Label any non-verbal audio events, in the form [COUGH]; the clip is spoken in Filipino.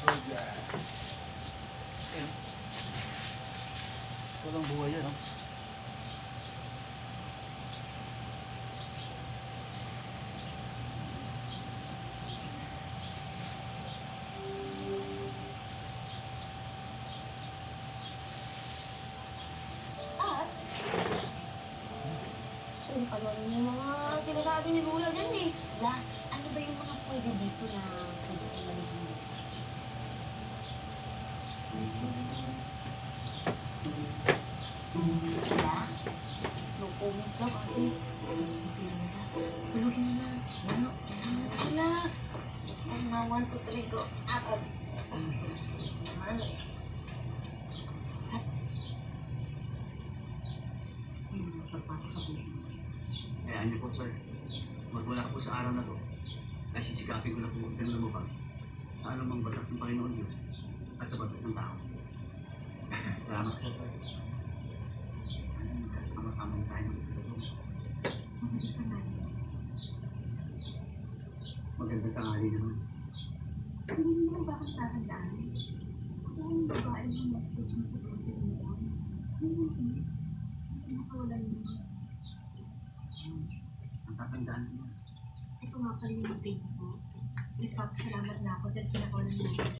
Soldier. Ayun. Walang buhay yan, oh. Ano yung mga sinasabi ni Bula dyan eh. La, ano ba yung mga pwede dito na La, no comment lang ate. Kasi ano ba? Tulogin na. Ano? Ano na? Ito na, one, two, three, go. Apat. Naman. Kaya niyo po, sir. Magwala po sa araw na to. Kaya sisikapin ko na po ang lumabag sa anumang batas ng Panginoon Diyos at sa batas ng tao. [LAUGHS] Salamat po. Magandang tanghali naman. Hindi mo ba akong tatandaan? Ako ang babae ng message mo sa mo. Hindi mo Nakawala mo. Ang tatandaan ko. Ito nga pala yung date ko. Ipapasalamat na ako dahil pinakawalan mo.